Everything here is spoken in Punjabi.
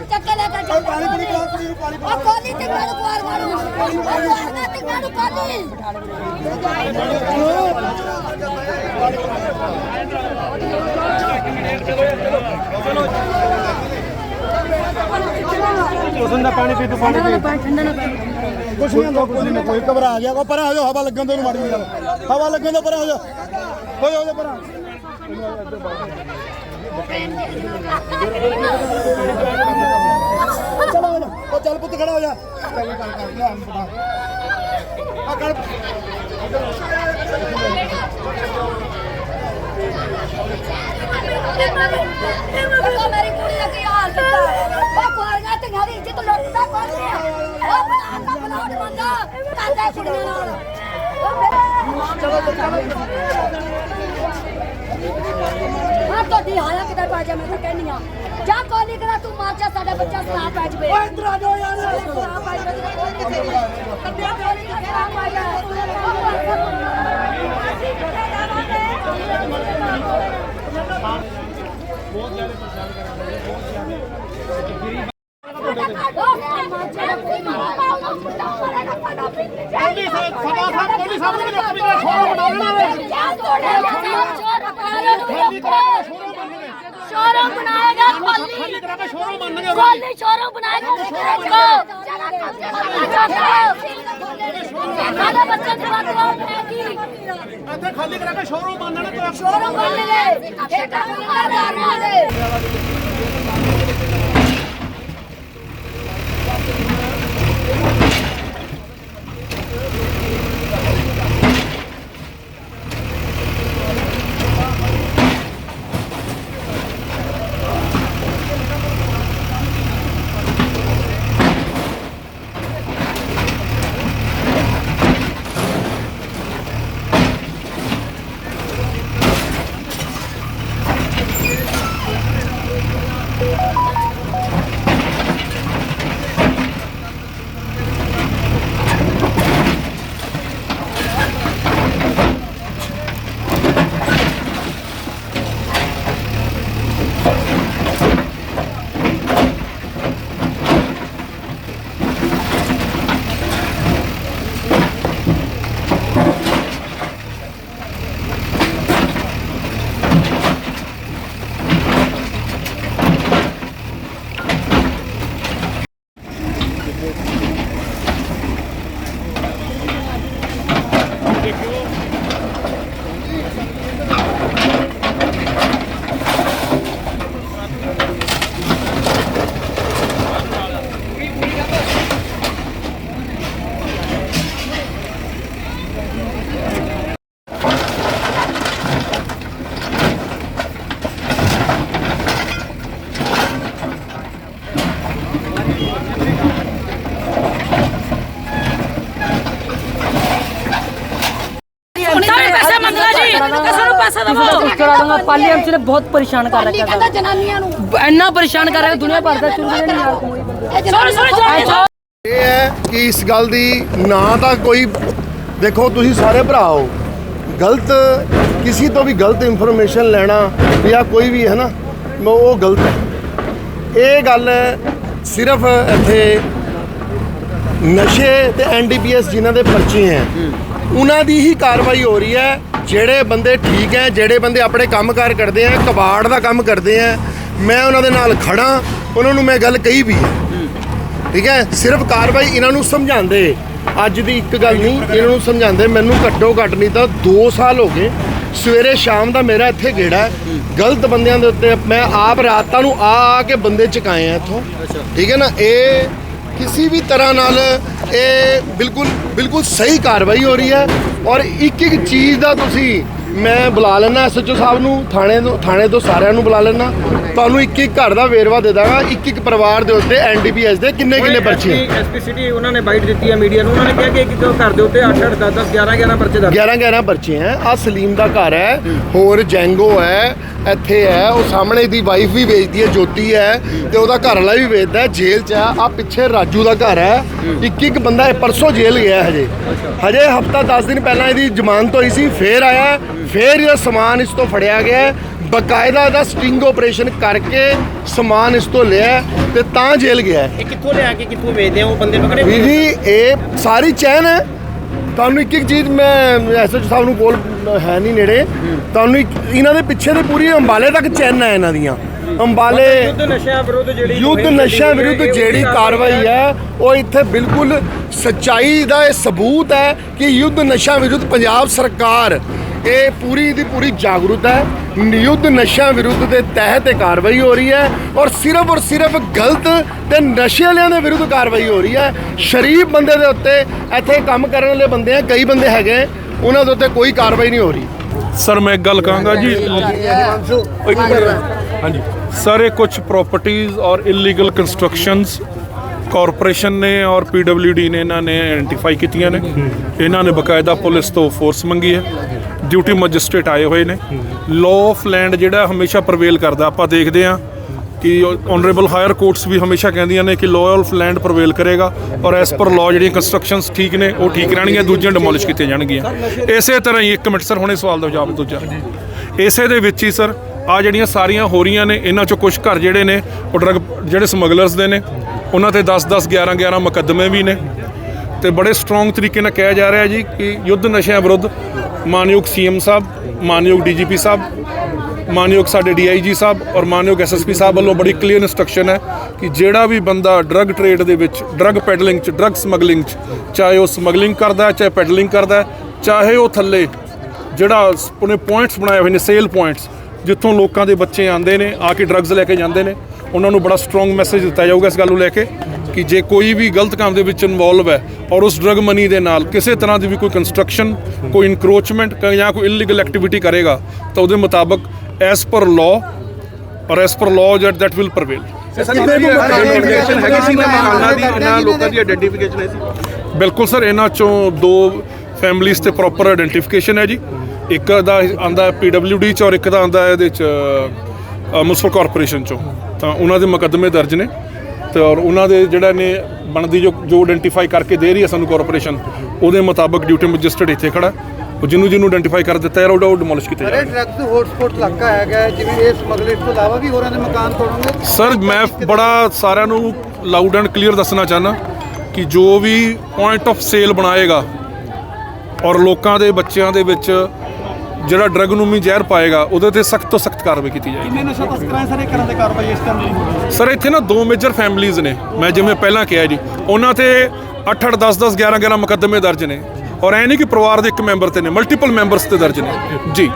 ਚੱਕ ਲੈ ਕੇ ਚੱਲ ਪਾਣੀ ਪੂਣੀ ਪਿਲਾ ਨੂੰ ਪਾਣੀ ਪਿਲਾ। ਕੋਲੀ ਤੇ ਕਾਨੂੰ ਕੁਆਰ ਮਾਰੂ ਉਹ ਤੇ ਕਾਨੂੰ ਕੋਲੀ ਉਸਨ ਦਾ ਪਾਣੀ ਪੀ ਤੂੰ ਪਾਣੀ ਪੀ ਕੁਛ ਨਹੀਂ ਹੁੰਦਾ ਕੁਛ ਨਹੀਂ ਕੋਈ ਘਬਰਾ ਗਿਆ ਕੋ ਪਰਾਂ ਹੋ ਜਾ, ਹਵਾ ਲੱਗਣ ਤੋਂ ਮਾੜੀ ਜਿਹੀ ਗੱਲ ਹਵਾ ਲੱਗਣ ਤੋਂ ਪਰਾਂ ਹੋ ਜਾ ਹੋ ਜਾ ਹੋ ਜਾ ਚਲੋ ਉਹ ਚੱਲ ਪੁੱਤ ਖੜਾ ਹੋ ਜਾ ਚੱਲ ਕਰ ਕਰ ਲਿਆ ਆ ਕਰ ਮੇਰੀ ਕੁੜੀ ਦਾ ਕੀ ਹਾਲ ਕੀਤਾ ਉਹ ਕੁਆਰੀਆਂ ਤੇ ਘਰੀ ਇੱਜ਼ਤ ਲੁੱਟਦਾ ਕੌਣ ਸੀ ਉਹ ਬਣਾ ਦਾ ਬਣਾਉਣ ਬੰਦਾ ਕਾਂਦਾ ਕੁੜੀਆਂ ਨਾਲ ਚਲੋ ਚਲੋ ਹਾਂ ਤੁਹਾਡੀ ਹਾਲਾ ਕਿਤੇ ਪਾ ਜਾ ਮੈਂ ਤਾਂ ਕਹਿੰਨੀ ਆ ਜਾ ਕੋਲੀ ਕਰਾ ਤੂੰ ਮਾਰ ਜਾ ਸਾਡਾ ਬੱਚਾ ਸਲਾਹ ਪੈ ਜਵੇ। ਓਏ ਇੱਧਰ ਆ ਜਾਓ ਯਾਰ। ਸਲਾਹ ਪੈ ਜਵੇ ਕੱਢਿਆ ਕੋਲੀ ਦਾ ਸਲਾਹ ਪਾ ਜਾ ਸਭਾ ਸਾਹਿਬ ਕੋਲੀ ਸਾਹਿਬ ਨੂੰ ਰੱਖ ਵੀ। ਸ਼ੋਰ ਬਣਾ ਲੈਣਾ ਸ਼ੋਰੋ ਬਣਾਏਗਾ ਕੋਲੀ ਕਰਾਂਗੇ ਸ਼ੋਰੋ ਮੰਨਗੇ ਕੋਲੀ ਸ਼ੋਰੋ ਬਣਾਏਗਾ ਸਾਡਾ ਬੱਚਾ ਦੀ ਬਾਤ ਬਣਾਏਗੀ ਇੱਥੇ ਖਾਲੀ ਕਰਾਂਗੇ ਸ਼ੋਰੋ ਮੰਨਣਾ ਸ਼ੋਰੋ ਮੰਨ ਲੈ ਇਹ ਕੰਮ ਕਰਦਾ ਨਾ ਮੈਡਮ ਆ ਪਾਲੀ ਐਮਸੀ ਨੇ ਬਹੁਤ ਪਰੇਸ਼ਾਨ ਕਰ ਰੱਖਿਆ ਕਹਿੰਦਾ ਜਨਾਨੀਆਂ ਨੂੰ। ਇੰਨਾ ਪਰੇਸ਼ਾਨ ਕਰ ਰਿਹਾ ਦੁਨੀਆ ਭਰ ਦਾ ਚੁੰਦੇ ਨਹੀਂ ਯਾਰ ਕੋਈ ਬੰਦਾ ਸੋਰੀ ਇਹ ਹੈ ਕਿ ਇਸ ਗੱਲ ਦੀ ਨਾ ਤਾਂ ਕੋਈ ਦੇਖੋ ਤੁਸੀਂ ਸਾਰੇ ਭਰਾ ਹੋ। ਗਲਤ ਕਿਸੇ ਤੋਂ ਵੀ ਗਲਤ ਇਨਫੋਰਮੇਸ਼ਨ ਲੈਣਾ ਜਾਂ ਕੋਈ ਵੀ ਹੈ ਨਾ ਉਹ ਗਲਤ ਹੈ। ਇਹ ਗੱਲ ਸਿਰਫ ਇੱਥੇ ਨਸ਼ੇ ਤੇ ਐਨਡੀਪੀਐਸ ਜਿਨ੍ਹਾਂ ਦੇ ਪਰਚੇ ਹੈ। ਉਹਨਾਂ ਦੀ ਹੀ ਕਾਰਵਾਈ ਹੋ ਰਹੀ ਹੈ ਜਿਹੜੇ ਬੰਦੇ ਠੀਕ ਹੈ, ਜਿਹੜੇ ਬੰਦੇ ਆਪਣੇ ਕੰਮਕਾਰ ਕਰਦੇ ਆ ਕਬਾੜ ਦਾ ਕੰਮ ਕਰਦੇ ਆ ਮੈਂ ਉਹਨਾਂ ਦੇ ਨਾਲ ਖੜਾ ਉਹਨਾਂ ਨੂੰ ਮੈਂ ਗੱਲ ਕਹੀ ਵੀ ਹੈ। ਠੀਕ ਹੈ, ਸਿਰਫ ਕਾਰਵਾਈ ਇਹਨਾਂ ਨੂੰ ਸਮਝਾਉਂਦੇ। ਅੱਜ ਦੀ ਇੱਕ ਗੱਲ ਨਹੀਂ, ਇਹਨਾਂ ਨੂੰ ਸਮਝਾਉਂਦੇ, ਮੈਨੂੰ ਘੱਟੋ ਘੱਟ ਨਹੀਂ ਤਾਂ 2 ਸਾਲ ਹੋ ਗਏ। ਸਵੇਰੇ ਸ਼ਾਮ ਦਾ ਮੇਰਾ ਇੱਥੇ ਗੇੜਾ ਗਲਤ ਬੰਦਿਆਂ ਦੇ ਉੱਤੇ ਮੈਂ ਆਪ ਰਾਤਾਂ ਨੂੰ ਆ ਆ ਕੇ ਬੰਦੇ ਚੁਕਾਏ ਆ ਇੱਥੋਂ। ਠੀਕ ਹੈ ਨਾ, ਇਹ ਕਿਸੇ ਵੀ ਤਰ੍ਹਾਂ ਨਾਲ ਇਹ ਬਿਲਕੁਲ ਬਿਲਕੁਲ ਸਹੀ ਕਾਰਵਾਈ ਹੋ ਰਹੀ ਹੈ ਔਰ ਇੱਕ ਇੱਕ ਚੀਜ਼ ਦਾ ਤੁਸੀਂ ਮੈਂ ਬੁਲਾ ਲੈਣਾ ਐਸਐਚਓ ਸਾਹਿਬ ਨੂੰ ਥਾਣੇ ਤੋਂ ਥਾਣੇ ਤੋਂ ਸਾਰਿਆਂ ਨੂੰ ਬੁਲਾ ਲੈਣਾ ਤੁਹਾਨੂੰ ਇੱਕ ਇੱਕ ਘਰ ਦਾ ਵੇਰਵਾ ਦੇ ਦਾਂਗਾ ਇੱਕ ਇੱਕ ਪਰਿਵਾਰ ਦੇ ਉੱਤੇ ਐਨਡੀਪੀਐਸ ਦੇ ਕਿੰਨੇ ਕਿੰਨੇ ਪਰਚੇ ਐਸਪੀ ਸਿਟੀ ਉਹਨਾਂ ਨੇ ਬਾਈਟ ਦਿੱਤੀ ਹੈ ਮੀਡੀਆ ਨੂੰ ਉਹਨਾਂ ਨੇ ਕਿਹਾ ਕਿ ਇੱਕ ਇੱਕ ਘਰ ਦੇ ਉੱਤੇ 8 8 10 10 11 11 ਪਰਚੇ ਦਰਜ। 11 11 ਪਰਚੇ ਹੈ ਆ ਸਲੀਮ ਦਾ ਘਰ ਹੈ ਹੋਰ ਜੈਂਗੋ ਹੈ ਇੱਥੇ ਹੈ ਉਹ ਸਾਹਮਣੇ ਦੀ ਵਾਈਫ ਵੀ ਵੇਚਦੀ ਹੈ ਜੋਤੀ ਹੈ ਤੇ ਉਹਦਾ ਘਰ ਵਾਲਾ ਵੀ ਵੇਚਦਾ ਹੈ ਜੇਲ੍ਹ 'ਚ ਆ। ਆ ਪਿੱਛੇ ਰਾਜੂ ਦਾ ਘਰ ਹੈ ਇੱਕ ਇੱਕ ਬੰਦਾ ਇਹ ਪਰਸੋਂ ਜੇਲ੍ਹ ਗਿਆ ਹਜੇ। ਹਜੇ ਹਫਤਾ 10 ਦਿਨ ਪਹਿਲਾਂ ਇਹਦੀ ਜ਼ਮਾਨਤ ਹੋਈ ਸੀ ਫੇਰ ਆਇਆ ਫੇਰ ਇਹ ਸਮਾਨ ਇਸ ਤੋਂ ਫੜਿਆ ਗਿਆ ਹੈ। ਬਕਾਇਦਾ ਦਾ ਸਟਿੰਗ ਆਪਰੇਸ਼ਨ ਕਰਕੇ ਸਮਾਨ ਇਸ ਤੋਂ ਲਿਆ ਤੇ ਤਾਂ ਜੇਲ੍ਹ ਗਿਆ ਹੈ। ਇਹ ਕਿੱਥੋਂ ਲਿਆ ਕੇ ਕਿੱਥੋਂ ਵੇਚਦੇ ਆ ਉਹ ਬੰਦੇ ਪਕੜੇ ਵੀਰ ਜੀ ਇਹ ਸਾਰੀ ਚੈਨ ਹੈ। ਤੁਹਾਨੂੰ ਇੱਕ ਇੱਕ ਚੀਜ਼ ਮੈਂ ਐਸਐਚ ਸਾਹਿਬ ਨੂੰ ਕੋਲ ਹੈ ਨਹੀਂ ਨੇੜੇ। ਤੁਹਾਨੂੰ ਇੱਕ- ਇਹਨਾਂ ਦੇ ਪਿੱਛੇ ਦੇ ਪੂਰੀ ਅੰਬਾਲੇ ਤੱਕ ਚੈਨ ਹੈ ਇਹਨਾਂ ਦੀਆਂ। ਅੰਬਾਲੇ ਯੁੱਧ ਨਸ਼ਿਆਂ ਵਿਰੁੱਧ ਜਿਹੜੀ ਯੁੱਧ ਮੁਹਿੰਮ ਨਸ਼ਿਆਂ ਚੱਲੀ ਹੋਈ ਵਿਰੁੱਧ ਹੈ, ਜਿਹੜੀ ਉਹਦੀ ਕਾਰਵਾਈ ਹੈ ਉਹ ਇੱਥੇ ਬਿਲਕੁਲ ਸੱਚਾਈ ਦਾ ਇਹ ਸਬੂਤ ਹੈ ਕਿ ਯੁੱਧ ਨਸ਼ਿਆਂ ਵਿਰੁੱਧ ਪੰਜਾਬ ਸਰਕਾਰ ਇਹ ਪੂਰੀ ਦੀ ਪੂਰੀ ਜਾਗਰੂਕ ਹੈ। ਯੁੱਧ ਨਸ਼ਿਆਂ ਵਿਰੁੱਧ ਦੇ ਤਹਿਤ ਇਹ ਕਾਰਵਾਈ ਹੋ ਰਹੀ ਹੈ ਔਰ ਸਿਰਫ ਔਰ ਸਿਰਫ ਗਲਤ ਤੇ ਨਸ਼ੇ ਵਾਲਿਆਂ ਦੇ ਵਿਰੁੱਧ ਕਾਰਵਾਈ ਹੋ ਰਹੀ ਹੈ। ਸ਼ਰੀਫ ਬੰਦੇ ਦੇ ਉੱਤੇ ਇੱਥੇ ਕੰਮ ਕਰਨ ਵਾਲੇ ਬੰਦੇ ਆ ਕਈ ਬੰਦੇ ਹੈਗੇ ਉਹਨਾਂ ਦੇ ਉੱਤੇ ਕੋਈ ਕਾਰਵਾਈ ਨਹੀਂ ਹੋ ਰਹੀ। ਸਰ ਮੈਂ ਇੱਕ ਗੱਲ ਕਹਾਂਗਾ ਜੀ। ਇੱਕ ਮਿੰਟ। ਹਾਂਜੀ। ਸਰ ਇਹ ਕੁਝ ਪ੍ਰਾਪਰਟੀਆਂ ਔਰ ਇਲੀਗਲ ਕੰਸਟਰਕਸ਼ਨਸ ਕਾਰਪੋਰੇਸ਼ਨ ਨੇ ਔਰ ਪੀਡਬਲਯੂਡੀ ਨੇ ਇਹਨਾਂ ਨੇ ਆਇਡੈਂਟੀਫਾਈ ਕੀਤੀਆਂ ਨੇ। ਇਹਨਾਂ ਨੇ ਬਕਾਇਦਾ ਪੁਲਿਸ ਤੋਂ ਫੋਰਸ ਮੰਗੀ ਹੈ। ਡਿਊਟੀ ਮੈਜਿਸਟ੍ਰੇਟ ਆਏ ਹੋਏ ਨੇ। ਲਾਅ ਆਫ ਲੈਂਡ ਜਿਹੜਾ ਹਮੇਸ਼ਾ ਪ੍ਰਵੇਲ ਕਰਦਾ। ਆਪਾਂ ਦੇਖਦੇ ਹਾਂ ਕਿ ਆਨਰੇਬਲ ਹਾਇਰ ਕੋਰਟਸ ਵੀ ਹਮੇਸ਼ਾ ਕਹਿੰਦੀਆਂ ਨੇ ਕਿ ਲਾਅ ਆਫ ਲੈਂਡ ਪ੍ਰਵੇਲ ਕਰੇਗਾ ਔਰ ਐਸ ਪਰ ਲਾਅ ਜਿਹੜੀਆਂ ਕੰਸਟਰਕਸ਼ਨਸ ਠੀਕ ਨੇ, ਉਹ ਠੀਕ ਰਹਿਣਗੀਆਂ, ਦੂਜੀਆਂ ਡਿਮੋਲਿਸ਼ ਕੀਤੀਆਂ ਜਾਣਗੀਆਂ। ਇਸੇ ਤਰ੍ਹਾਂ ਹੀ ਇੱਕ ਮਿੰਟ ਸਰ, ਹੁਣੇ ਸਵਾਲ ਦਾ ਜਵਾਬ ਦੂਜਾ। ਇਸੇ ਦੇ ਵਿੱਚ ਹੀ ਸਰ, ਆ ਜਿਹੜੀਆਂ ਸਾਰੀਆਂ ਹੋ ਰਹੀਆਂ ਨੇ, ਇਹਨਾਂ ਚੋਂ ਕੁਝ ਘਰ ਜਿਹੜੇ ਨੇ, ਉਹ ਡਰਗ ਜਿਹੜੇ ਸਮਗਲਰਸ ਦੇ ਨੇ, ਉਹਨਾਂ ਤੇ 10 10 11 11 ਮੁਕੱਦਮੇ ਵੀ ਨੇ। ਤੇ ਬੜੇ ਸਟਰੋਂਗ ਤਰੀਕੇ ਨਾਲ ਕਿਹਾ ਜਾ ਰਿਹਾ ਜੀ ਕਿ ਯੁੱਧ ਨਸ਼ਿਆਂ ਵਿਰੁੱਧ ਮਾਨਯੋਗ ਸੀਐਮ ਸਾਹਿਬ, ਮਾਨਯੋਗ ਡੀਜੀਪੀ ਸਾਹਿਬ, ਮਾਨਯੋਗ ਸਾਡੇ ਡੀਆਈਜੀ ਸਾਹਿਬ ਔਰ ਮਾਨਯੋਗ ਐਸਐਸਪੀ ਸਾਹਿਬ ਵੱਲੋਂ ਬੜੀ ਕਲੀਅਰ ਇਨਸਟਰਕਸ਼ਨ ਹੈ ਕਿ ਜਿਹੜਾ ਵੀ ਬੰਦਾ ਡਰੱਗ ਟ੍ਰੇਡ ਦੇ ਵਿੱਚ ਡਰੱਗ ਪੈਡਲਿੰਗ ਚ ਡਰੱਗ ਸਮਗਲਿੰਗ ਚ, ਚਾਹੇ ਉਹ ਸਮਗਲਿੰਗ ਕਰਦਾ ਚਾਹੇ ਪੈਡਲਿੰਗ ਕਰਦਾ ਚਾਹੇ ਉਹ ਥੱਲੇ ਜਿਹੜਾ ਉਹਨੇ ਪੁਆਇੰਟਸ ਬਣਾਏ ਹੋਏ ਨੇ ਸੇਲ ਪੁਆਇੰਟਸ ਜਿੱਥੋਂ ਲੋਕਾਂ ਦੇ ਬੱਚੇ ਆਉਂਦੇ ਨੇ, ਆ ਕੇ ਡਰੱਗਸ ਲੈ ਕੇ ਜਾਂਦੇ ਨੇ, ਉਹਨਾਂ ਨੂੰ ਬੜਾ ਸਟਰੋਂਗ ਮੈਸੇਜ ਦਿੱਤਾ ਜਾਊਗਾ ਇਸ ਗੱਲ ਨੂੰ ਲੈ ਕੇ। ਕਿ ਜੇ ਕੋਈ ਵੀ ਗਲਤ ਕੰਮ ਦੇ ਵਿੱਚ ਇਨਵੋਲਵ ਹੈ ਔਰ ਉਸ ਡਰੱਗ ਮਨੀ ਦੇ ਨਾਲ ਕਿਸੇ ਤਰ੍ਹਾਂ ਦੀ ਵੀ ਕੋਈ ਕੰਸਟਰਕਸ਼ਨ ਕੋਈ ਇਨਕਰੋਚਮੈਂਟ ਜਾਂ ਕੋਈ ਇਲੀਗਲ ਐਕਟੀਵਿਟੀ ਕਰੇਗਾ ਤਾਂ ਉਹਦੇ ਮੁਤਾਬਕ as per law or as per law yet that will prevail identification ਹੈਗੀ ਸੀ? ਨਾ ਮਕਾਨਾਂ ਦੀ ਇਹਨਾਂ ਲੋਕਾਂ ਦੀ ਆਈਡੈਂਟੀਫਿਕੇਸ਼ਨ ਹੈ ਸੀ? ਬਿਲਕੁਲ ਸਰ ਇਹਨਾਂ ਚੋਂ ਦੋ ਫੈਮਲੀਆਂ ਤੇ ਪ੍ਰੋਪਰ ਆਇਡੈਂਟੀਫਿਕੇਸ਼ਨ ਹੈ ਜੀ। ਇੱਕ ਦਾ ਆਂਦਾ ਪੀਡਬਲਯੂਡੀ ਚ ਔਰ ਇੱਕ ਦਾ ਆਂਦਾ ਇਹਦੇ ਚ ਮੁਨਸਪਲ ਕਾਰਪੋਰੇਸ਼ਨ ਚੋਂ। ਤਾਂ ਉਹਨਾਂ ਦੇ ਮੁਕੱਦਮੇ ਦਰਜ ਨੇ। ਤੇ ਔਰ ਉਹਨਾਂ ਦੇ ਜਿਹੜਾ ਨੇ ਬਣਦੀ ਜੋ ਜੋ ਆਇਡੈਂਟੀਫਾਈ ਕਰਕੇ ਦੇ ਰਹੀ ਹੈ ਸਾਨੂੰ ਕਾਰਪੋਰੇਸ਼ਨ ਉਹਦੇ ਮੁਤਾਬਕ ਡਿਊਟੀ ਮੈਜਿਸਟਰੇਟ ਇੱਥੇ ਖੜਾ। ਉਹ ਜਿਹਨੂੰ ਜਿਹਨੂੰ ਆਇਡੈਂਟੀਫਾਈ ਕਰ ਦਿੱਤਾ ਹੈ ਉਹ ਡਿਮੋਲਿਸ਼ ਕੀਤਾ ਅਰੇ ਜਾਏਗਾ ਡਰੱਗਸ ਹੌਟਸਪੌਟ ਇਲਾਕਾ ਹੈਗਾ ਜਿਵੇਂ ਇਹ ਸਮਗਲਰ ਤੋਂ ਇਲਾਵਾ ਵੀ ਹੋਰਾਂ ਦੇ ਮਕਾਨ ਤੋੜਨਗੇ ਸਰ ਮੈਂ ਬੜਾ ਸਾਰਿਆਂ ਨੂੰ ਲਾਊਡ ਐਂਡ ਕਲੀਅਰ ਦੱਸਣਾ ਚਾਹਨਾ ਕਿ ਜੋ ਵੀ ਪੁਆਇੰਟ ਆਫ ਸੇਲ ਬਣਾਏਗਾ ਔਰ ਲੋਕਾਂ ਦੇ ਬੱਚਿਆਂ ਦੇ ਵਿੱਚ ਜਿਹੜਾ ਡਰਗ ਨੂੰ ਵੀ ਜ਼ਹਿਰ ਪਾਏਗਾ ਉਹਦੇ ਤੇ ਸਖਤ ਤੋਂ ਸਖਤ ਕਾਰਵਾਈ ਕੀਤੀ ਜਾਏਗੀ। ਕਿੰਨੇ ਨਸ਼ਾ ਤਸਕਰਾਂ ਸਾਰੇ ਕਰਨ ਦੇ ਕਾਰਵਾਈ ਇਸ ਟਾਈਮ ਦੀ? ਸਰ ਇੱਥੇ ਨਾ ਦੋ ਮੇਜਰ ਫੈਮਲੀਆਂ ਨੇ ਮੈਂ ਜਿਵੇਂ ਪਹਿਲਾਂ ਕਿਹਾ ਜੀ। ਉਹਨਾਂ ਤੇ 8 8 10 10 11 11 ਮੁਕੱਦਮੇ ਦਰਜ ਨੇ। ਔਰ ਐ ਨਹੀਂ ਕਿ ਪਰਿਵਾਰ ਦੇ ਇੱਕ ਮੈਂਬਰ ਤੇ ਨੇ ਮਲਟੀਪਲ ਮੈਂਬਰਸ ਤੇ ਦਰਜ ਨੇ। ਜੀ।